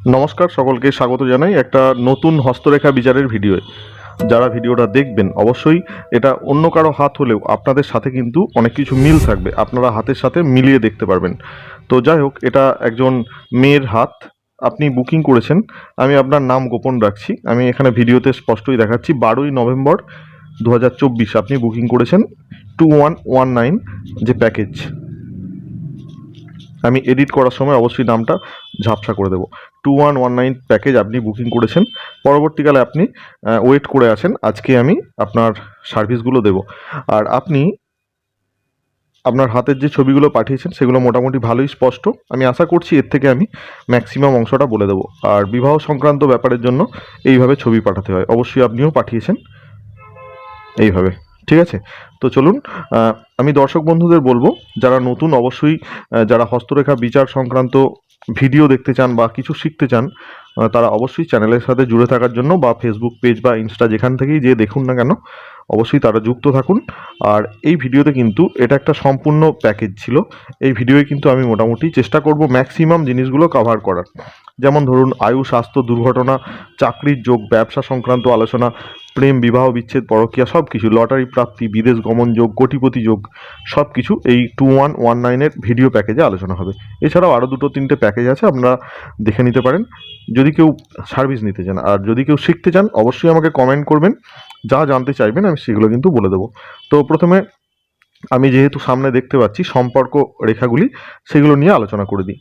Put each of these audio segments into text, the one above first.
নমস্কার, সকলকে স্বাগত জানাই একটা নতুন হস্তরেখা বিচারের ভিডিওয়ে। যারা ভিডিওটা দেখবেন, অবশ্যই এটা অন্য কারও হাত হলেও আপনাদের সাথে কিন্তু অনেক কিছু মিল থাকবে। আপনারা হাতের সাথে মিলিয়ে দেখতে পারবেন। তো যাই হোক, এটা একজন মেয়ের হাত। আপনি বুকিং করেছেন। আমি আপনার নাম গোপন রাখছি। আমি এখানে ভিডিওতে স্পষ্টই দেখাচ্ছি, বারোই নভেম্বর দু হাজার চব্বিশ আপনি বুকিং করেছেন টু যে প্যাকেজ। আমি এডিট করার সময় অবশ্যই নামটা ঝাপসা করে দেবো। Two one one nine package আপনি বুকিং করেছেন। পরবর্তীকালে আপনি ওয়েট করে আছেন। আজকে আমি আপনার সার্ভিসগুলো দেব। আর আপনি আপনার হাতের যে ছবিগুলো পাঠিয়েছেন, সেগুলো মোটামুটি ভালোই স্পষ্ট। আমি আশা করছি এর থেকে আমি ম্যাক্সিমাম অংশটা বলে দেবো। আর বিবাহ সংক্রান্ত ব্যাপারের জন্য এইভাবে ছবি পাঠাতে হয়। অবশ্যই আপনিও পাঠিয়েছেন এইভাবে। ঠিক আছে? তো চলুন আমি দর্শক বন্ধুদের বলব, যারা নতুন অবশ্যই যারা হস্তরেখা বিচার সংক্রান্ত ভিডিও দেখতে চান বা কিছু শিখতে চান তারা অবশ্যই চ্যানেলের সাথে জুড়ে থাকার জন্য বা ফেসবুক পেজ বা ইনস্টা যেখান থেকেই যে দেখুন না কেন, অবশ্যই তারা যুক্ত থাকুন। আর এই ভিডিওতে কিন্তু এটা একটা সম্পূর্ণ প্যাকেজ ছিল। এই ভিডিওয়ে কিন্তু আমি মোটামুটি চেষ্টা করব ম্যাক্সিমাম জিনিসগুলো কভার করার। যেমন ধরুন আয়ু স্বাস্থ্য দুর্ঘটনা, চাকরির যোগ, ব্যবসা সংক্রান্ত আলোচনা প্রেম, বিবাহ, বিচ্ছেদ, পরকিয়া সব কিছু লটারি প্রাপ্তি, বিদেশ গমন যোগ, কোটিপতি যোগ সব কিছু এই টু ওয়ান ওয়ান নাইনের ভিডিও প্যাকেজে আলোচনা হবে। এছাড়াও আরও দুটো তিনটে প্যাকেজ আছে, আপনারা দেখে নিতে পারেন। যদি কেউ সার্ভিস নিতে চান, আর যদি কেউ শিখতে চান, অবশ্যই আমাকে কমেন্ট করবেন। যা জানতে চাইবেন, আমি সেগুলো কিন্তু বলে দেবো। তো প্রথমে আমি যেহেতু সামনে দেখতে পাচ্ছি, সম্পর্ক রেখাগুলি, সেগুলো নিয়ে আলোচনা করে দিই।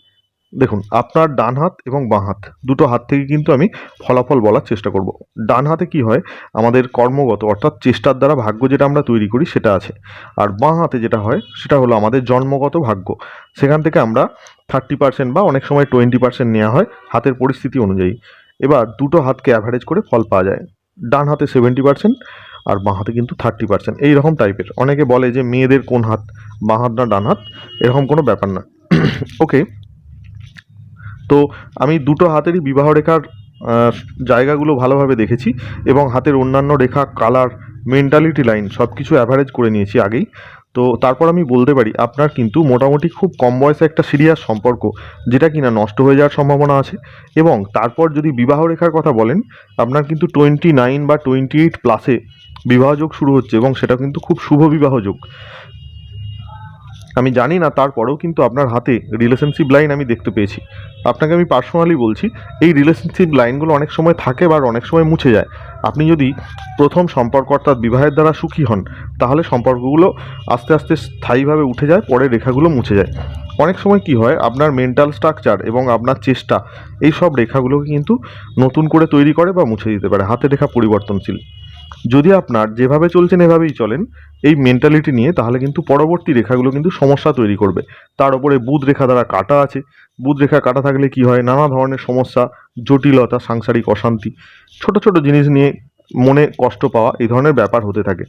দেখুন, আপনার ডান হাত এবং বাঁ হাত, দুটো হাত থেকে কিন্তু আমি ফলাফল বলার চেষ্টা করব। ডান হাতে কি হয়? আমাদের কর্মগত অর্থাৎ চেষ্টার দ্বারা ভাগ্য যেটা আমরা তৈরি করি সেটা আছে। আর বাঁ হাতে যেটা হয়, সেটা হলো আমাদের জন্মগত ভাগ্য। সেখান থেকে আমরা থার্টি পার্সেন্ট বা অনেক সময় টোয়েন্টি পার্সেন্ট নেওয়া হয় হাতের পরিস্থিতি অনুযায়ী। এবার দুটো হাতকে অ্যাভারেজ করে ফল পাওয়া যায়। ডান হাতে সেভেন্টি পার্সেন্ট আর বাঁ হাতে কিন্তু থার্টি পার্সেন্ট এইরকম টাইপের অনেকে বলে যে মেয়েদের কোন হাত, বাঁ হাত না ডান হাত, এরকম কোনো ব্যাপার না। ওকে তো আমি দুটো হাতেরই বিবাহ রেখার জায়গাগুলো ভালোভাবে দেখেছি এবং হাতের অন্যান্য রেখা কালার মেন্টালিটি লাইন সব কিছু অ্যাভারেজ করে নিয়েছি আগেই। তো তারপর আমি বলতে পারি, আপনার কিন্তু মোটামুটি খুব কম বয়সে একটা সিরিয়াস সম্পর্ক, যেটা কিনা নষ্ট হয়ে যাওয়ার সম্ভাবনা আছে এবং তারপর যদি বিবাহ রেখার কথা বলেন, আপনার কিন্তু টোয়েন্টি নাইন বা টোয়েন্টি এইট প্লাসে বিবাহযোগ শুরু হচ্ছে এবং সেটা কিন্তু খুব শুভ বিবাহ যোগ। আমি জানি না, তারপরেও কিন্তু আপনার হাতে রিলেশনশিপ লাইন আমি দেখতে পেয়েছি। আপনাকে আমি পার্সোনালি বলছি, এই রিলেশনশিপ লাইনগুলো অনেক সময় থাকে বা অনেক সময় মুছে যায়। আপনি যদি প্রথম সম্পর্ক অর্থাৎ বিবাহের দ্বারা সুখী হন, তাহলে সম্পর্কগুলো আস্তে আস্তে স্থায়ীভাবে উঠে যায় পরে রেখাগুলো মুছে যায়। অনেক সময় কি হয়, আপনার মেন্টাল স্ট্রাকচার এবং আপনার চেষ্টা, এই সব রেখাগুলোকে কিন্তু নতুন করে তৈরি করে বা মুছে দিতে পারে হাতের রেখা পরিবর্তনশীল। যদি আপনার যেভাবে চলছেন, এভাবেই চলেন। এই মেন্টালিটি নিয়ে তাহলে কিন্তু পরবর্তী রেখাগুলো কিন্তু সমস্যা তৈরি করবে। তার উপরে বুধ রেখা দ্বারা কাটা আছে। বুধ রেখা কাটা থাকলে কি হয়? নানা ধরনের সমস্যা, জটিলতা, সাংসারিক অশান্তি। ছোট ছোট জিনিস নিয়ে মনে কষ্ট পাওয়া এই ধরনের ব্যাপার হতে থাকে।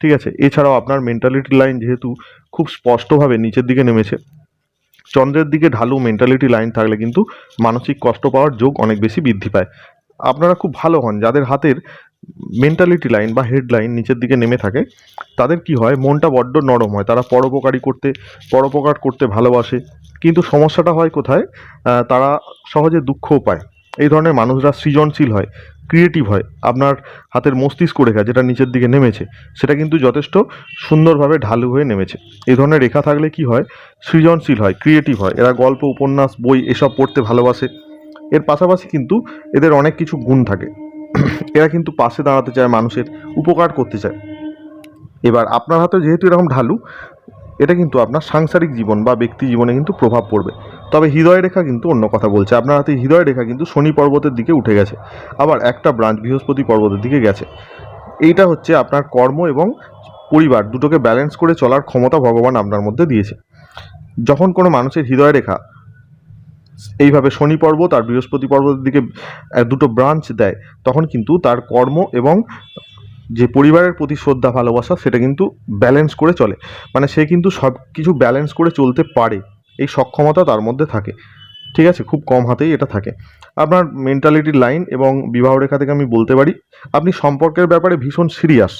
ঠিক আছে? এছাড়াও আপনার মেন্টালিটি লাইন যেহেতু খুব স্পষ্টভাবে নিচের দিকে নেমেছে, চন্দ্রের দিকে ঢালু মেন্টালিটি লাইন থাকলে কিন্তু মানসিক কষ্ট পাওয়ার যোগ অনেক বেশি বৃদ্ধি পায়। আপনারা খুব ভালো হন। যাদের হাতের মেন্টালিটি লাইন বা হেড লাইন নিচের দিকে নেমে থাকে, তাদের কি হয়? মনটা বড্ড নরম হয়, তারা পরোপকারী করতে, পরোপকার করতে ভালোবাসে। কিন্তু সমস্যাটা হয় কোথায়? তারা সহজে দুঃখও পায়। এই ধরনের মানুষরা সৃজনশীল হয় ক্রিয়েটিভ হয়। আপনার হাতের মস্তিষ্ক রেখা যেটা নিচের দিকে নেমেছে, সেটা কিন্তু যথেষ্ট সুন্দরভাবে ঢালু হয়ে নেমেছে। এই ধরনের রেখা থাকলে কি হয়? সৃজনশীল হয় ক্রিয়েটিভ হয়। এরা গল্প, উপন্যাস, বই, এসব পড়তে ভালোবাসে। এর পাশাপাশি কিন্তু এদের অনেক কিছু গুণ থাকে। এরা কিন্তু পাশে দাঁড়াতে চায়, মানুষের উপকার করতে চায়। এবার আপনার হাতে যেহেতু এরকম ঢালু, এটা কিন্তু আপনার সাংসারিক জীবন বা ব্যক্তি জীবনে কিন্তু প্রভাব পড়বে। তবে হৃদয় রেখা কিন্তু অন্য কথা বলছে। আপনার হাতে হৃদয় রেখা কিন্তু শনি পর্বতের দিকে উঠে গেছে। আবার একটা ব্রাঞ্চ বৃহস্পতি পর্বতের দিকে গেছে। এইটা হচ্ছে আপনার কর্ম এবং পরিবার, দুটোকে ব্যালেন্স করে চলার ক্ষমতা ভগবান আপনার মধ্যে দিয়েছে। যখন কোনো মানুষের হৃদয় রেখা এইভাবে শনি পর্ব তার বৃহস্পতি পর্বতের দিকে দুটো ব্রাঞ্চ দেয়, তখন কিন্তু তার কর্ম এবং যে পরিবারের প্রতি শ্রদ্ধা, ভালোবাসা সেটা কিন্তু ব্যালেন্স করে চলে। মানে সে কিন্তু সব কিছু ব্যালেন্স করে চলতে পারে। এই সক্ষমতা তার মধ্যে থাকে। ঠিক আছে? খুব কম হাতেই এটা থাকে। আপনার মেন্টালিটির লাইন এবং বিবাহ রেখা থেকে আমি বলতে পারি, আপনি সম্পর্কের ব্যাপারে ভীষণ সিরিয়াস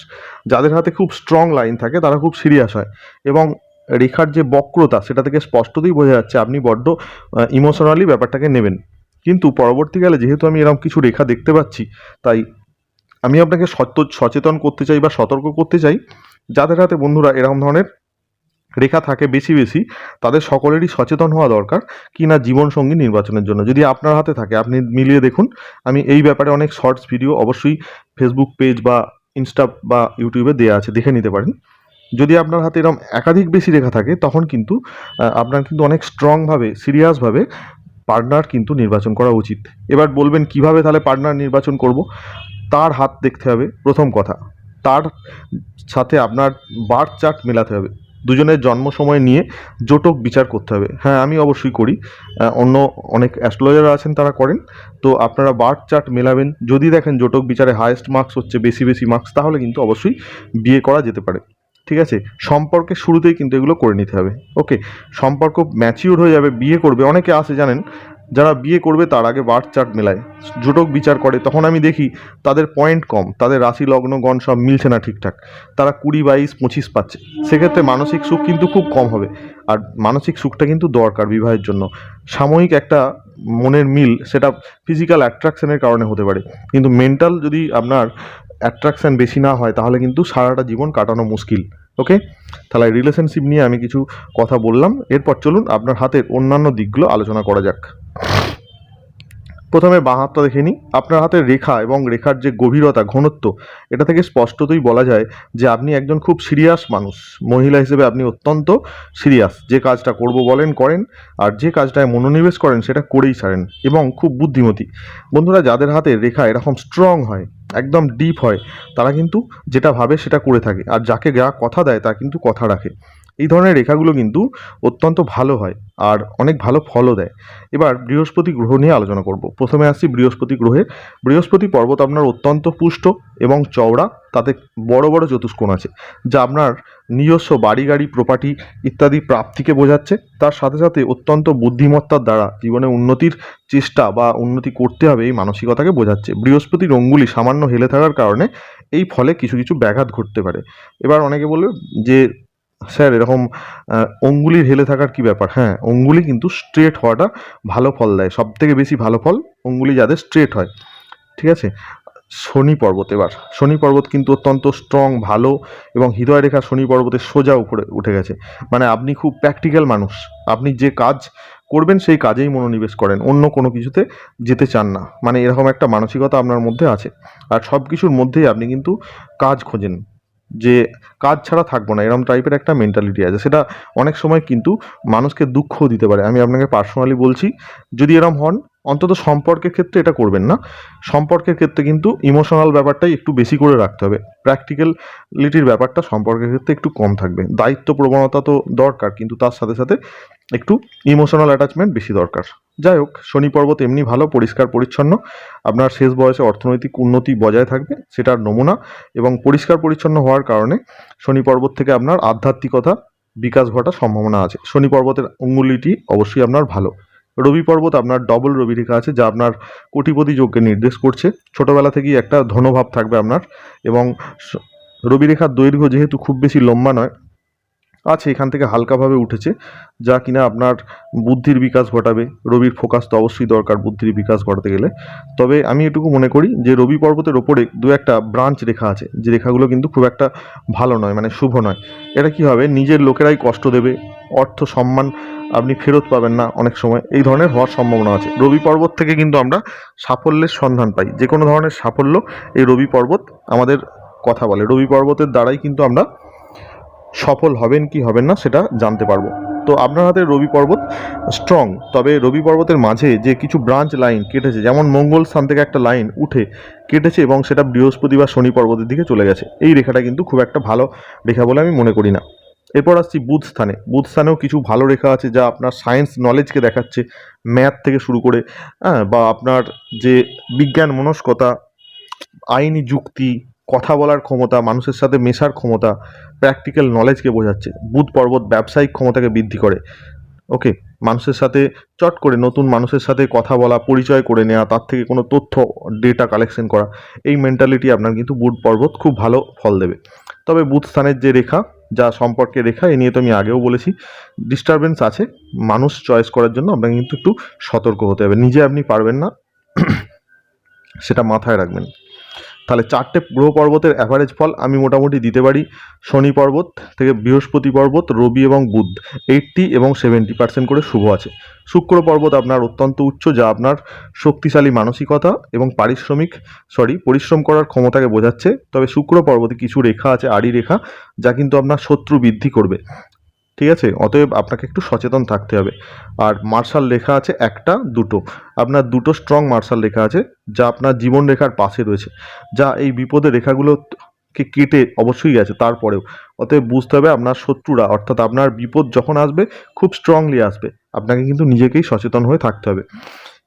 যাদের হাতে খুব স্ট্রং লাইন থাকে, তারা খুব সিরিয়াস হয়। এবং রেখার যে বক্রতা, সেটা থেকে স্পষ্টতই বোঝা যাচ্ছে আপনি বড্ড ইমোশনালি ব্যাপারটাকে নেবেন। কিন্তু পরবর্তীকালে যেহেতু আমি এরকম কিছু রেখা দেখতে পাচ্ছি, তাই আমি আপনাকে সত্য, সচেতন করতে চাই বা সতর্ক করতে চাই, যাদের হাতে বন্ধুরা এরকম ধরনের রেখা থাকে বেশি বেশি, তাদের সকলেরই সচেতন হওয়া দরকার কি না জীবনসঙ্গী নির্বাচনের জন্য। যদি আপনার হাতে থাকে, আপনি মিলিয়ে দেখুন। আমি এই ব্যাপারে অনেক শর্টস ভিডিও অবশ্যই ফেসবুক পেজ বা ইনস্টা বা ইউটিউবে দেওয়া আছে, দেখে নিতে পারেন। যদি আপনার হাতে এরকম একাধিক বেশি রেখা থাকে, তখন কিন্তু আপনার কিন্তু অনেক স্ট্রংভাবে সিরিয়াসভাবে পার্টনার কিন্তু নির্বাচন করা উচিত। এবার বলবেন, কীভাবে তাহলে পার্টনার নির্বাচন করব? তার হাত দেখতে হবে, প্রথম কথা। তার সাথে আপনার বার্থ চার্ট মেলাতে হবে। দুজনের জন্ম সময় নিয়ে জোটক বিচার করতে হবে। হ্যাঁ আমি অবশ্যই করি। অন্য অনেক অ্যাস্ট্রোলজাররা আছেন, তারা করেন। তো আপনারা বার্থ চার্ট মেলাবেন। যদি দেখেন জোটক বিচারে হায়েস্ট মার্কস হচ্ছে, বেশি বেশি মার্কস তাহলে কিন্তু অবশ্যই বিয়ে করা যেতে পারে। ঠিক আছে? সম্পর্কের শুরুতেই কিন্তু এগুলো করে নিতে হবে। ওকে সম্পর্ক ম্যাচিউর হয়ে যাবে, বিয়ে করবে। অনেকে আছে জানেন, যারা বিয়ে করবে তার আগে বার্থ চার্ট মেলায়। জোটক বিচার করে, তখন আমি দেখি তাদের পয়েন্ট কম, তাদের রাশি, লগ্ন, গণ সব মিলছে না ঠিকঠাক। তারা কুড়ি, বাইশ, পঁচিশ পাচ্ছে। সেক্ষেত্রে মানসিক সুখ কিন্তু খুব কম হবে। আর মানসিক সুখটা কিন্তু দরকার বিবাহের জন্য। সাময়িক একটা মনের মিল, সেটা ফিজিক্যাল অ্যাট্রাকশনের কারণে হতে পারে। কিন্তু মেন্টাল যদি আপনার অ্যাট্রাকশন বেশি না হয়, তাহলে কিন্তু সারাটা জীবন কাটানো মুশকিল ওকে তাহলে রিলেশনশিপ নিয়ে আমি কিছু কথা বললাম, এরপর চলুন আপনার হাতের অন্যান্য দিকগুলো আলোচনা করা যাক। প্রথমে বাঁ হাতটা দেখে নিই, আপনার হাতের রেখা এবং রেখার যে গভীরতা, ঘনত্ব, এটা থেকে স্পষ্টতই বলা যায় যে আপনি একজন খুব সিরিয়াস মানুষ, মহিলা হিসেবে আপনি অত্যন্ত সিরিয়াস যে কাজটা করব বলেন, করেন, আর যে কাজটায় মনোনিবেশ করেন, সেটা করেই ছাড়েন, এবং খুব বুদ্ধিমতী। বন্ধুরা, যাদের হাতে রেখা এরকম স্ট্রং হয় একদম ডিপ হয়। তারা কিন্তু যেটা ভাবে সেটা করে থাকে। আর যাকে যা কথা দেয় তা কিন্তু কথা রাখে। এই ধরনের রেখাগুলো কিন্তু অত্যন্ত ভালো হয়। আর অনেক ভালো ফলও দেয়। এবার বৃহস্পতি গ্রহ নিয়ে আলোচনা করব। প্রথমে আসছি বৃহস্পতি গ্রহে বৃহস্পতি পর্বত আপনার অত্যন্ত পুষ্ট এবং চওড়া, তাতে বড় বড় চতুষ্কোণ আছে, যা আপনার নিজস্ব বাড়ি, গাড়ি প্রপার্টি ইত্যাদি প্রাপ্তিকে বোঝাচ্ছে। তার সাথে সাথে অত্যন্ত বুদ্ধিমত্তার দ্বারা জীবনে উন্নতির চেষ্টা বা উন্নতি করতে হবে এই মানসিকতাকে বোঝাচ্ছে। বৃহস্পতির অঙ্গুলি সামান্য হেলে থাকার কারণে এই ফলে কিছু কিছু ব্যাঘাত ঘটতে পারে। এবার অনেকে বলবে যে স্যার, এরকম অঙ্গুলির হেলে থাকার কি ব্যাপার? হ্যাঁ অঙ্গুলি কিন্তু স্ট্রেট হওয়াটা ভালো ফল দেয়। সব থেকে বেশি ভালো ফল অঙ্গুলি যাদের স্ট্রেট হয়। ঠিক আছে? শনি পর্বত এবার। শনি পর্বত কিন্তু অত্যন্ত স্ট্রং ভালো এবং হৃদয় রেখা শনি পর্বতের সোজা উপরে উঠে গেছে। মানে আপনি খুব প্র্যাকটিক্যাল মানুষ। আপনি যে কাজ করবেন সেই কাজেই মনোনিবেশ করেন। অন্য কোনো কিছুতে যেতে চান না। মানে এরকম একটা মানসিকতা আপনার মধ্যে আছে। আর সব কিছুর মধ্যেই আপনি কিন্তু কাজ খোঁজেন। যে কাজ ছাড়া থাকব না এরকম টাইপের একটা মেন্টালিটি আছে। সেটা অনেক সময় কিন্তু মানুষকে দুঃখও দিতে পারে। আমি আপনাকে পার্সোনালি বলছি, যদি এরম হন, অন্তত সম্পর্কের ক্ষেত্রে এটা করবেন না। সম্পর্কের ক্ষেত্রে কিন্তু ইমোশনাল ব্যাপারটাই একটু বেশি করে রাখতে হবে। প্র্যাকটিক্যালিটির ব্যাপারটা সম্পর্কের ক্ষেত্রে একটু কম থাকবে। দায়িত্ব প্রবণতা তো দরকার, কিন্তু তার সাথে সাথে একটু ইমোশনাল অ্যাটাচমেন্ট বেশি দরকার। যাই হোক, শনি পর্বত এমনি ভালো, পরিষ্কার, পরিচ্ছন্ন। আপনার শেষ বয়সে অর্থনৈতিক উন্নতি বজায় থাকবে, সেটার নমুনা। এবং পরিষ্কার, পরিচ্ছন্ন হওয়ার কারণে শনি পর্বত থেকে আপনার আধ্যাত্মিকতা বিকাশ ঘটার সম্ভাবনা আছে। শনি পর্বতের অঙ্গুলিটি অবশ্যই আপনার ভালো। রবি পর্বত আপনার ডবল রবি রেখা আছে, যা আপনার কোটিপতি যোগকে নির্দেশ করছে। ছোটবেলা থেকেই একটা ধনভাব থাকবে আপনার। এবং রবি রেখার দৈর্ঘ্য যেহেতু খুব বেশি লম্বা নয় আছে, এখান থেকে হালকাভাবে উঠেছে, যা কিনা আপনার বুদ্ধির বিকাশ ঘটাবে। রবির ফোকাস তো অবশ্যই দরকার বুদ্ধির বিকাশ ঘটাতে গেলে। তবে আমি এটুকু মনে করি যে, রবি পর্বতের ওপরে দু একটা ব্রাঞ্চ রেখা আছে, যে রেখাগুলো কিন্তু খুব একটা ভালো নয় মানে শুভ নয়। এটা কি হবে? নিজের লোকেরাই কষ্ট দেবে, অর্থ সম্মান আপনি ফেরত পাবেন না অনেক সময়। এই ধরনের হওয়ার সম্ভাবনা আছে। রবি পর্বত থেকে কিন্তু আমরা সাফল্যের সন্ধান পাই। যে কোনো ধরনের সাফল্য এই রবি পর্বত আমাদের কথা বলে। রবি পর্বতের দ্বারাই কিন্তু আমরা সফল হবেন কি হবেন না সেটা জানতে পারব। তো আপনার হাতে রবি পর্বত স্ট্রং তবে রবি পর্বতের মাঝে যে কিছু ব্রাঞ্চ লাইন কেটেছে, যেমন মঙ্গল স্থান থেকে একটা লাইন উঠে কেটেছে এবং সেটা বৃহস্পতি বা শনি পর্বতের দিকে চলে গেছে। এই রেখাটা কিন্তু খুব একটা ভালো রেখা বলে আমি মনে করি না। এরপর আসছি বুধ স্থানে। বুধ স্থানেও কিছু ভালো রেখা আছে যা আপনার সায়েন্স নলেজকে দেখাচ্ছে ম্যাথ থেকে শুরু করে হ্যাঁ বা আপনার যে বিজ্ঞান মনস্কতা, আইনি যুক্তি কথা বলার ক্ষমতা, মানুষের সাথে মেশার ক্ষমতা প্র্যাকটিক্যাল নলেজকে বোঝাচ্ছে। বুধ পর্বত ব্যবসায়িক ক্ষমতাকে বৃদ্ধি করে। ওকে মানুষের সাথে চট করে নতুন মানুষের সাথে কথা বলা, পরিচয় করে নেওয়া তার থেকে কোনো তথ্য ডেটা কালেকশন করা, এই মেন্টালিটি আপনার কিন্তু বুধ পর্বত খুব ভালো ফল দেবে। তবে বুধ স্থানের যে রেখা, যা সম্পর্কে রেখা, এ নিয়ে তো আমি আগেও বলেছি ডিস্টারবেন্স আছে। মানুষ চয়েস করার জন্য আপনাকে কিন্তু একটু সতর্ক হতে হবে। নিজে আপনি পারবেন না, সেটা মাথায় রাখবেন। তাহলে চারটে গ্রহ পর্বতের অ্যাভারেজ ফল আমি মোটামুটি দিতে পারি। শনি পর্বত থেকে বৃহস্পতি পর্বত, রবি এবং বুধ। এইটটি এবং সেভেন্টি পার্সেন্ট করে শুভ আছে। শুক্র পর্বত আপনার অত্যন্ত উচ্চ, যা আপনার শক্তিশালী মানসিকতা এবং পারিশ্রমিক সরি পরিশ্রম করার ক্ষমতাকে বোঝাচ্ছে। তবে শুক্র পর্বতে কিছু রেখা আছে, আড়ি রেখা, যা কিন্তু আপনার শত্রু বৃদ্ধি করবে। ঠিক আছে? অতএব আপনাকে একটু সচেতন থাকতে হবে। আর মার্শাল লেখা আছে একটা, দুটো। আপনার দুটো স্ট্রং মার্শাল লেখা আছে, যা আপনার জীবন রেখার পাশে রয়েছে। যা এই বিপদের রেখাগুলোকে কেটে অবশ্যই আছে তারপরেও। অতএব বুঝতে হবে আপনার শত্রুরা, অর্থাৎ আপনার বিপদ যখন আসবে, খুব স্ট্রংলি আসবে। আপনাকে কিন্তু নিজেকেই সচেতন হয়ে থাকতে হবে।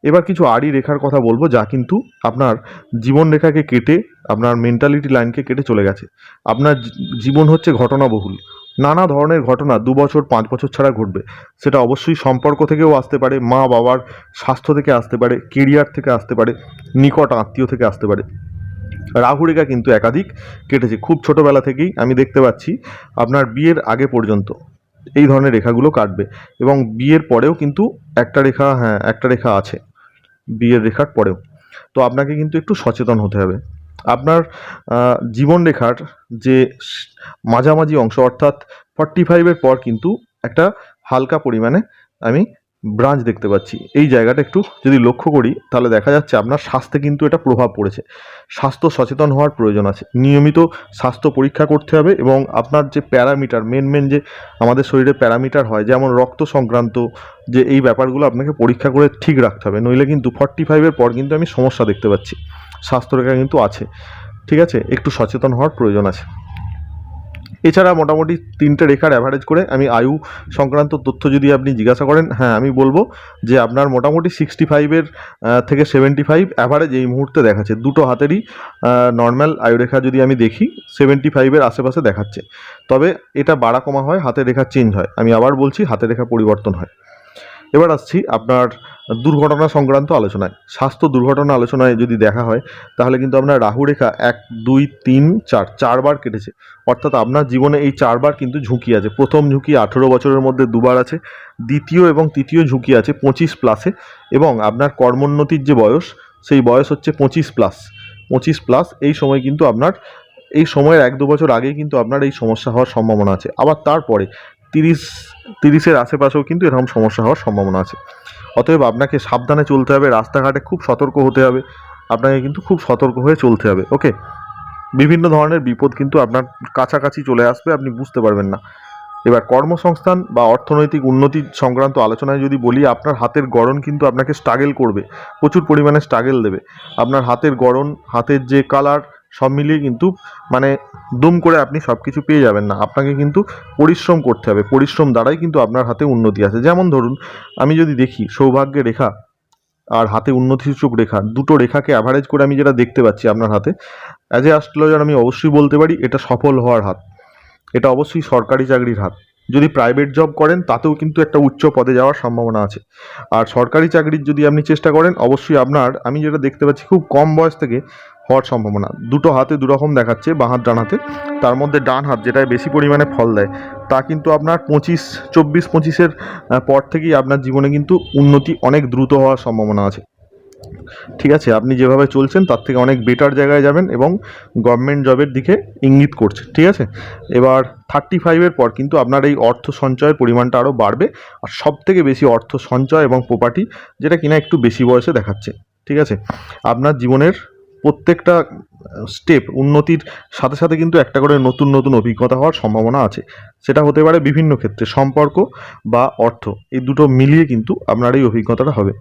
এবার কিছু আড়ি রেখার কথা বলব, যা কিন্তু আপনার জীবন রেখাকে কেটে, আপনার মেন্টালিটি লাইনকে কেটে চলে গেছে। আপনার জীবন হচ্ছে ঘটনাবহুল। নানা ধরনের ঘটনা দু বছর, পাঁচ বছর ছাড়া ঘটবে। সেটা অবশ্যই সম্পর্ক থেকেও আসতে পারে, মা বাবার স্বাস্থ্য থেকে আসতে পারে কেরিয়ার থেকে আসতে পারে, নিকট আত্মীয় থেকে আসতে পারে। রাহু রেখা কিন্তু একাধিক কেটেছে, খুব ছোটোবেলা থেকেই আমি দেখতে পাচ্ছি, আপনার বিয়ের আগে পর্যন্ত এই ধরনের রেখাগুলো কাটবে এবং বিয়ের পরেও কিন্তু একটা রেখা হ্যাঁ একটা রেখা আছে, বিয়ের রেখার পরেও। তো আপনাকে কিন্তু একটু সচেতন হতে হবে। আপনার আহ, জীবন রেখার যে মাঝামাঝি অংশ অর্থাৎ ফর্টি ফাইভের পর কিন্তু একটা হালকা পরিমাণে আমি ব্রাঞ্চ দেখতে পাচ্ছি। এই জায়গাটা একটু যদি লক্ষ্য করি তাহলে দেখা যাচ্ছে আপনার স্বাস্থ্যে কিন্তু এটা প্রভাব পড়েছে। স্বাস্থ্য সচেতন হওয়ার প্রয়োজন আছে। নিয়মিত স্বাস্থ্য পরীক্ষা করতে হবে এবং আপনার যে প্যারামিটার মেন মেন যে আমাদের শরীরে প্যারামিটার হয় যেমন রক্ত সংক্রান্ত যে এই ব্যাপারগুলো আপনাকে পরীক্ষা করে ঠিক রাখতে হবে। নইলে কিন্তু ফর্টি ফাইভের পর কিন্তু আমি সমস্যা দেখতে পাচ্ছি। স্বাস্থ্যরেখা কিন্তু আছে। ঠিক আছে? একটু সচেতন হওয়ার প্রয়োজন আছে। এছাড়া মোটামুটি তিনটে রেখার অ্যাভারেজ করে আমি আয়ু সংক্রান্ত তথ্য যদি আপনি জিজ্ঞাসা করেন হ্যাঁ আমি বলব যে আপনার মোটামুটি সিক্সটি ফাইভের থেকে সেভেন্টি ফাইভ অ্যাভারেজ এই মুহূর্তে দেখাচ্ছে। দুটো হাতেরই নর্মাল আয়ুরেখা যদি আমি দেখি সেভেন্টি ফাইভের আশেপাশে দেখাচ্ছে। তবে এটা বাড়া কমা হয়, হাতের রেখা চেঞ্জ হয়। আমি আবার বলছি, হাতের রেখা পরিবর্তন হয়। এবার আসছি আপনার দুর্ঘটনা সংক্রান্ত আলোচনায়। স্বাস্থ্য দুর্ঘটনা আলোচনায় যদি দেখা হয়, তাহলে কিন্তু আপনার রাহু রেখা এক, দুই, তিন, চার, চারবার কেটেছে। অর্থাৎ আপনার জীবনে এই চারবার কিন্তু ঝুঁকি আছে। প্রথম ঝুঁকি আঠেরো বছরের মধ্যে দুবার আছে, দ্বিতীয় এবং তৃতীয় ঝুঁকি আছে পঁচিশ প্লাসে এবং আপনার কর্মোন্নতির যে বয়স, সেই বয়স হচ্ছে পঁচিশ প্লাস পঁচিশ প্লাস এই সময় কিন্তু আপনার, এই সময়ের এক, দু বছর আগেই কিন্তু আপনার এই সমস্যা হওয়ার সম্ভাবনা আছে। আবার তারপরে তিরিশ, তিরিশের আশেপাশেও কিন্তু এরকম সমস্যা হওয়ার সম্ভাবনা আছে। অতএব আপনাকে সাবধানে চলতে হবে, রাস্তাঘাটে খুব সতর্ক হতে হবে, আপনাকে কিন্তু খুব সতর্ক হয়ে চলতে হবে, ওকে? বিভিন্ন ধরনের বিপদ কিন্তু আপনার কাছাকাছি চলে আসবে, আপনি বুঝতে পারবেন না। এবার কর্মসংস্থান বা অর্থনৈতিক উন্নতি সংক্রান্ত আলোচনায় যদি বলি, আপনার হাতের গড়ন কিন্তু আপনাকে স্ট্রাগেল করবে, প্রচুর পরিমাণে স্ট্রাগেল দেবে। আপনার হাতের গড়ন, হাতের যে কালার সব মিলিয়ে কিন্তু মানে দুম করে আপনি সব কিছু পেয়ে যাবেন না। আপনাকে কিন্তু পরিশ্রম করতে হবে। পরিশ্রম দ্বারাই কিন্তু আপনার হাতে উন্নতি আছে যেমন ধরুন, আমি যদি দেখি সৌভাগ্যের রেখা আর হাতে উন্নতিসূচক রেখা, দুটো রেখাকে অ্যাভারেজ করে আমি যেটা দেখতে পাচ্ছি আপনার হাতে অ্যাজ এ অ্যাস্ট্রোলজার আমি অবশ্যই বলতে পারি, এটা সফল হওয়ার হাত। এটা অবশ্যই সরকারি চাকরির হাত। যদি প্রাইভেট জব করেন, তাতেও কিন্তু একটা উচ্চ পদে যাওয়ার সম্ভাবনা আছে। আর সরকারি চাকরির যদি আপনি চেষ্টা করেন, অবশ্যই আপনার, আমি যেটা দেখতে পাচ্ছি, খুব কম বয়স থেকে হওয়ার সম্ভাবনা। দুটো হাতে দুরকম দেখাচ্ছে, বাঁ হাত, ডান হাতে। তার মধ্যে ডান হাত যেটায় বেশি পরিমাণে ফল দেয়, তা কিন্তু আপনার পঁচিশ, চব্বিশ, পঁচিশের পর থেকেই আপনার জীবনে কিন্তু উন্নতি অনেক দ্রুত হওয়ার সম্ভাবনা আছে। ঠিক আছে, আপনি যেভাবে চলছেন তার থেকে অনেক বেটার জায়গায় যাবেন এবং গভর্নমেন্ট জবের দিকে ইঙ্গিত করছে, ঠিক আছে? এবার থার্টি ফাইভের পর কিন্তু আপনার এই অর্থ সঞ্চয়ের পরিমাণটা আরও বাড়বে আর সব থেকে বেশি অর্থ সঞ্চয় এবং প্রপার্টি যেটা কিনা একটু বেশি বয়সে দেখাচ্ছে, ঠিক আছে? আপনার জীবনের প্রত্যেকটা স্টেপ উন্নতির সাথে সাথে কিন্তু একটা করে নতুন নতুন অভিজ্ঞতা হওয়ার সম্ভাবনা আছে। সেটা হতে পারে বিভিন্ন ক্ষেত্রে সম্পর্ক বা অর্থ, এই দুটো মিলিয়ে কিন্তু আপনার এই অভিজ্ঞতাটা হবে।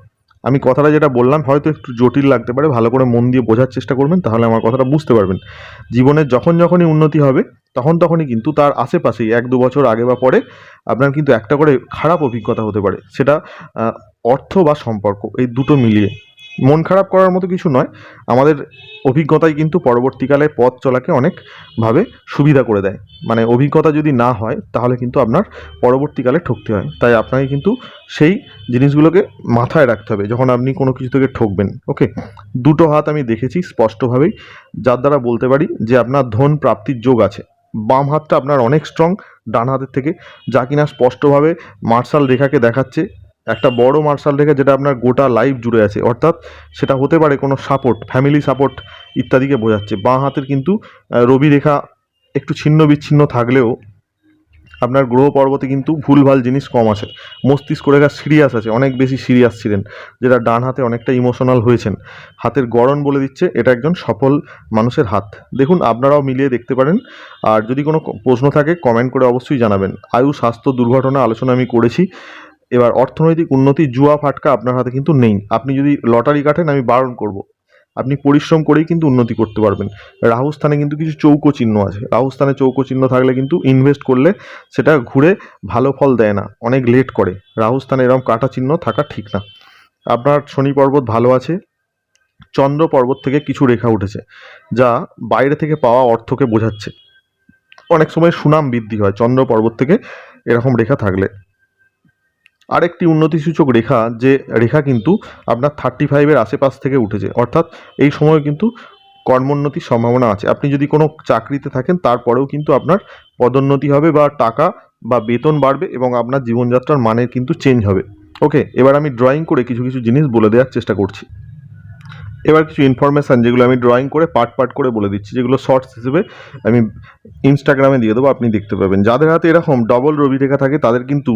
আমি কথাটা যেটা বললাম, হয়তো একটু জটিল লাগতে পারে, ভালো করে মন দিয়ে বোঝার চেষ্টা করবেন, তাহলে আমার কথাটা বুঝতে পারবেন। জীবনের যখন যখনই উন্নতি হবে, তখন তখনই কিন্তু তার আশেপাশেই, এক দু বছর আগে বা পরে, আপনার কিন্তু একটা করে খারাপ অভিজ্ঞতা হতে পারে। সেটা অর্থ বা সম্পর্ক, এই দুটো মিলিয়ে। মন খারাপ করার মতো কিছু নয়। আমাদের অভিজ্ঞতাই কিন্তু পরবর্তীকালে পথ চলাকে অনেকভাবে সুবিধা করে দেয়। মানে অভিজ্ঞতা যদি না হয়, তাহলে কিন্তু আপনার পরবর্তীকালে ঠকতে হয়। তাই আপনাকে কিন্তু সেই জিনিসগুলোকে মাথায় রাখতে হবে। যখন আপনি কোনো কিছু থেকে ঠকবেন, ওকে? দুটো হাত আমি দেখেছি স্পষ্টভাবেই, যার দ্বারা বলতে পারি যে আপনার ধন প্রাপ্তির যোগ আছে। বাম হাতটা আপনার অনেক স্ট্রং ডান হাতের থেকে, যা কিনা স্পষ্টভাবে মার্শাল রেখাকে দেখাচ্ছে। একটা বড় মার্শাল রেখা যেটা আপনার গোটা লাইফ জুড়ে আছে, অর্থাৎ সেটা হতে পারে কোনো সাপোর্ট ফ্যামিলি সাপোর্ট ইত্যাদিকে বোঝাচ্ছে। বাঁ হাতের কিন্তু রবি রেখা একটু ছিন্ন বিচ্ছিন্ন থাকলেও আপনার গ্রহ পর্বতে কিন্তু ভুলভাল জিনিস কম আছে মস্তিষ্ক রেখা সিরিয়াস আছে, অনেক বেশি সিরিয়াস ছিলেন, যেটা ডান হাতে অনেকটা ইমোশনাল হয়েছেন। হাতের গড়ন বলে দিচ্ছে, এটা একজন সফল মানুষের হাত। দেখুন, আপনারাও মিলিয়ে দেখতে পারেন। আর যদি কোনো প্রশ্ন থাকে কমেন্ট করে অবশ্যই জানাবেন। আয়ু, স্বাস্থ্য দুর্ঘটনা আলোচনা আমি করেছি। এবার অর্থনৈতিক উন্নতি জুয়া ফাটকা আপনার হাতে কিন্তু নেই। আপনি যদি লটারি কাটেন, আমি বারণ করব। আপনি পরিশ্রম করেই কিন্তু উন্নতি করতে পারবেন। রাহু স্থানে কিন্তু কিছু চৌকো চিহ্ন আছে। রাহু স্থানে চৌকো চিহ্ন থাকলে কিন্তু ইনভেস্ট করলে সেটা ঘুরে ভালো ফল দেয় না, অনেক লেট করে। রাহু স্থানে এরকম কাটা চিহ্ন থাকা ঠিক না। আপনার শনি পর্বত ভালো আছে, চন্দ্র পর্বত থেকে কিছু রেখা উঠেছে, যা বাইরে থেকে পাওয়া অর্থকে বোঝাচ্ছে। অনেক সময় সুনাম বৃদ্ধি হয়, চন্দ্র পর্বত থেকে এরকম রেখা থাকলে। আরেকটি উন্নতিসূচক রেখা, যে রেখা কিন্তু আপনার থার্টি ফাইভের আশেপাশ থেকে উঠেছে। অর্থাৎ এই সময় কিন্তু কর্মোন্নতির সম্ভাবনা আছে। আপনি যদি কোনো চাকরিতে থাকেন, তারপরেও কিন্তু আপনার পদোন্নতি হবে বা টাকা বা বেতন বাড়বে এবং আপনার জীবনযাত্রার মানের কিন্তু চেঞ্জ হবে। ওকে, এবার আমি ড্রয়িং করে কিছু কিছু জিনিস বলে দেওয়ার চেষ্টা করছি। এবার কিছু ইনফরমেশান যেগুলো আমি ড্রয়িং করে পার্ট পার্ট করে বলে দিচ্ছি, যেগুলো শর্টস হিসেবে আমি ইনস্টাগ্রামে দিয়ে দেবো, আপনি দেখতে পাবেন। যাদের হাতে এরকম ডবল রবি রেখা থাকে, তাদের কিন্তু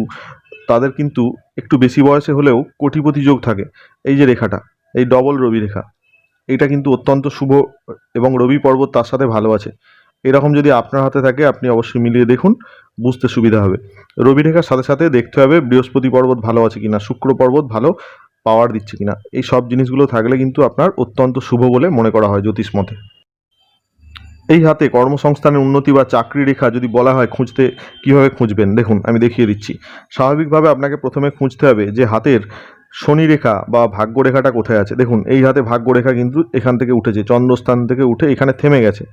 তাদের কিন্তু একটু বেশি বয়সে হলেও কোটিপতি যোগ থাকে। এই যে রেখাটা, এই ডবল রবি রেখা, এটা কিন্তু অত্যন্ত শুভ এবং রবি পর্বত তার সাথে ভালো আছে। এরকম যদি আপনার হাতে থাকে, আপনি অবশ্যই মিলিয়ে দেখুন, বুঝতে সুবিধা হবে। রবি রেখার সাথে সাথে দেখতে হবে বৃহস্পতি পর্বত ভালো আছে কিনা, শুক্র পর্বত ভালো পাওয়ার দিচ্ছে কিনা। এই সব জিনিসগুলো থাকলে কিন্তু আপনার অত্যন্ত শুভ বলে মনে করা হয় জ্যোতিষ মতে। এই হাতে কর্মসংস্থানের উন্নতি বা চাকরি রেখা যদি বলা হয় খুঁজতে কীভাবে খুঁজবেন? দেখুন, আমি দেখিয়ে দিচ্ছি। স্বাভাবিকভাবে আপনাকে প্রথমে খুঁজতে হবে যে হাতের শনি রেখা বা ভাগ্য রেখাটা কোথায় আছে। দেখুন, এই হাতে ভাগ্য রেখা কিন্তু এখান থেকে উঠেছে, চন্দ্রস্থান থেকে উঠে এখানে থেমে গেছে।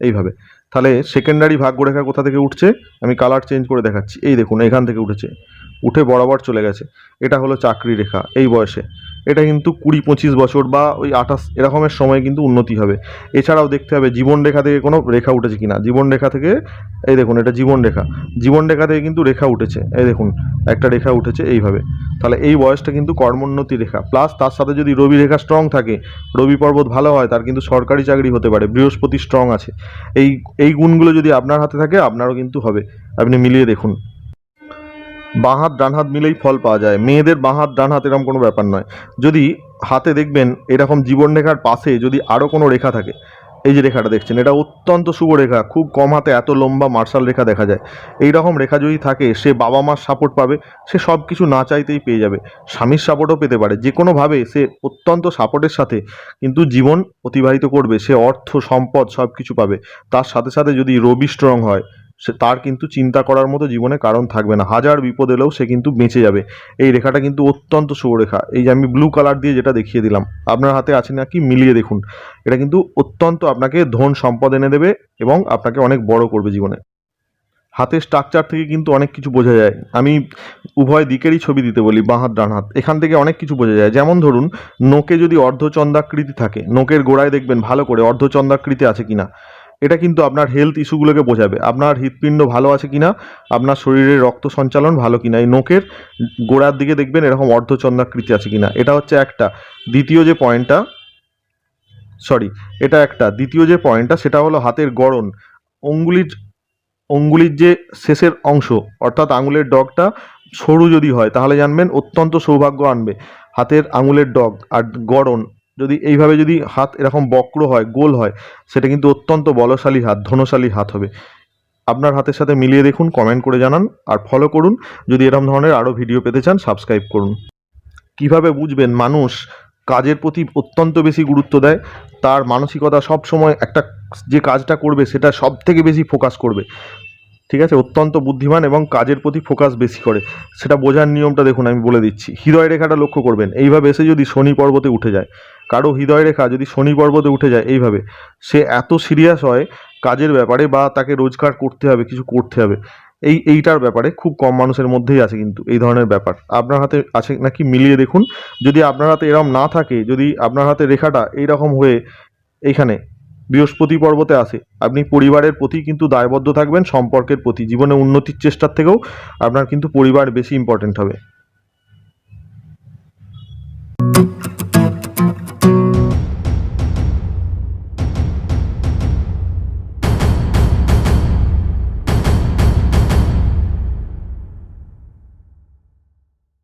এইভাবে। তাহলে সেকেন্ডারি ভাগ্য রেখা কোথা থেকে উঠছে? আমি কালার চেঞ্জ করে দেখাচ্ছি। এই দেখুন, এখান থেকে উঠেছে। উঠে বরাবর চলে গেছে। এটা হলো চাকরি রেখা এই বয়সে। এটা কিন্তু কুড়ি পঁচিশ বছর বা ওই আঠাশ এরকমের সময় কিন্তু উন্নতি হবে। এছাড়াও দেখতে হবে, জীবন রেখা থেকে কোনো রেখা উঠেছে কিনা? জীবন রেখা থেকে, এই দেখুন, এটা জীবন রেখা। জীবন রেখা থেকে কিন্তু রেখা উঠেছে। এই দেখুন, একটা রেখা উঠেছে এইভাবে। তাহলে এই বয়সটা কিন্তু কর্মোন্নতি রেখা। প্লাস তার সাথে যদি রবি রেখা স্ট্রং থাকে, রবি পর্বত ভালো হয়, তার কিন্তু সরকারি চাকরি হতে পারে। বৃহস্পতি স্ট্রং আছে। এই এই গুণগুলো যদি আপনার হাতে থাকে, আপনারও কিন্তু হবে। আপনি মিলিয়ে দেখুন। বাঁ হাত, ডান হাত মিলেই ফল পাওয়া যায়। মেয়েদের বাঁ হাত, ডান হাত এরকম কোনো ব্যাপার নয়। যদি হাতে দেখবেন এরকম জীবন রেখার পাশে যদি আরও কোনো রেখা থাকে এই যে রেখাটা দেখছেন, এটা অত্যন্ত শুভ রেখা, খুব কম হাতে এত লম্বা মার্শাল রেখা দেখা যায়। এই রকম রেখা যদি থাকে, সে বাবা মার সাপোর্ট পাবে, সে সব কিছু না চাইতেই পেয়ে যাবে। স্বামীর সাপোর্টও পেতে পারে, যে কোনোভাবে সে অত্যন্ত সাপোর্টের সাথে, কিন্তু জীবন অতিবাহিত করবে, সে অর্থ, সম্পদ সব কিছু পাবে। তার সাথে সাথে যদি রবি স্ট্রং হয় সে তার কিন্তু চিন্তা করার মতো জীবনে কারণ থাকবে না। হাজার বিপদ এলেও সে কিন্তু বেঁচে যাবে। এই রেখাটা কিন্তু অত্যন্ত রেখা এই যে আমি ব্লু কালার দিয়ে যেটা দেখিয়ে দিলাম, আপনার হাতে আছে নাকি মিলিয়ে দেখুন। এটা কিন্তু অত্যন্ত আপনাকে ধন সম্পদ এনে দেবে এবং আপনাকে অনেক বড় করবে জীবনে। হাতের স্ট্রাকচার থেকে কিন্তু অনেক কিছু বোঝা যায়। আমি উভয় দিকেরই ছবি দিতে বলি, বাঁ হাত, ডান হাত। এখান থেকে অনেক কিছু বোঝা যায়। যেমন ধরুন, নোকে যদি অর্ধচন্দ্রাকৃতি থাকে, নোকের গোড়ায় দেখবেন ভালো করে অর্ধচন্দ্রাকৃতি আছে কিনা। এটা কিন্তু আপনার হেলথ ইস্যুগুলোকে বোঝাবে। আপনার হৃৎপিণ্ড ভালো আছে কিনা, আপনার শরীরের রক্ত সঞ্চালন ভালো কিনা, এই নোকের গোড়ার দিকে দেখবেন এরকম অর্ধচন্দ্রাকৃতি আছে কিনা। এটা হচ্ছে একটা। দ্বিতীয় যে পয়েন্টটা সরি এটা একটা। দ্বিতীয় যে পয়েন্টটা সেটা হলো হাতের গড়ন। অঙ্গুলির অঙ্গুলির যে শেষের অংশ, অর্থাৎ আঙুলের ডগটা সরু যদি হয়, তাহলে জানবেন অত্যন্ত সৌভাগ্য আনবে। হাতের আঙুলের ডগ আর গড়ন যদি এইভাবে যদি হাত এরকম বক্র হয়, গোল হয়, সেটা কিন্তু অত্যন্ত বলশালী হাত, ধনশালী হাত হবে। আপনার হাতের সাথে মিলিয়ে দেখুন কমেন্ট করে জানান, আর ফলো করুন। যদি এরকম ধরনের আরও ভিডিও পেতে চান সাবস্ক্রাইব করুন। কীভাবে বুঝবেন মানুষ কাজের প্রতি অত্যন্ত বেশি গুরুত্ব দেয়? তার মানসিকতা সব সময় একটা যে কাজটা করবে, সেটা সব থেকে বেশি ফোকাস করবে। ঠিক আছে? অত্যন্ত বুদ্ধিমান এবং কাজের প্রতি ফোকাস বেশি করে। সেটা বোঝার নিয়মটা দেখুন, আমি বলে দিচ্ছি। হৃদয় রেখাটা লক্ষ্য করবেন। এইভাবে এসে যদি শনি পর্বতে উঠে যায়, কারও হৃদয় রেখা যদি শনি পর্বতে উঠে যায় এইভাবে, সে এত সিরিয়াস হয় কাজের ব্যাপারে বা তাকে রোজগার করতে হবে, কিছু করতে হবে, এই, এইটার ব্যাপারে খুব কম মানুষের মধ্যেই আছে কিন্তু এই ধরনের ব্যাপার। আপনার হাতে আছে নাকি মিলিয়ে দেখুন। যদি আপনার হাতে এরকম না থাকে, যদি আপনার হাতে রেখাটা এইরকম হয়ে এইখানে বৃহস্পতি পর্বতে আসে। আপনি পরিবারের প্রতি কিন্তু দায়বদ্ধ থাকবেন, সম্পর্কের প্রতি। জীবনে উন্নতির চেষ্টার থেকেও আপনার কিন্তু পরিবার বেশি ইম্পর্টেন্ট হবে।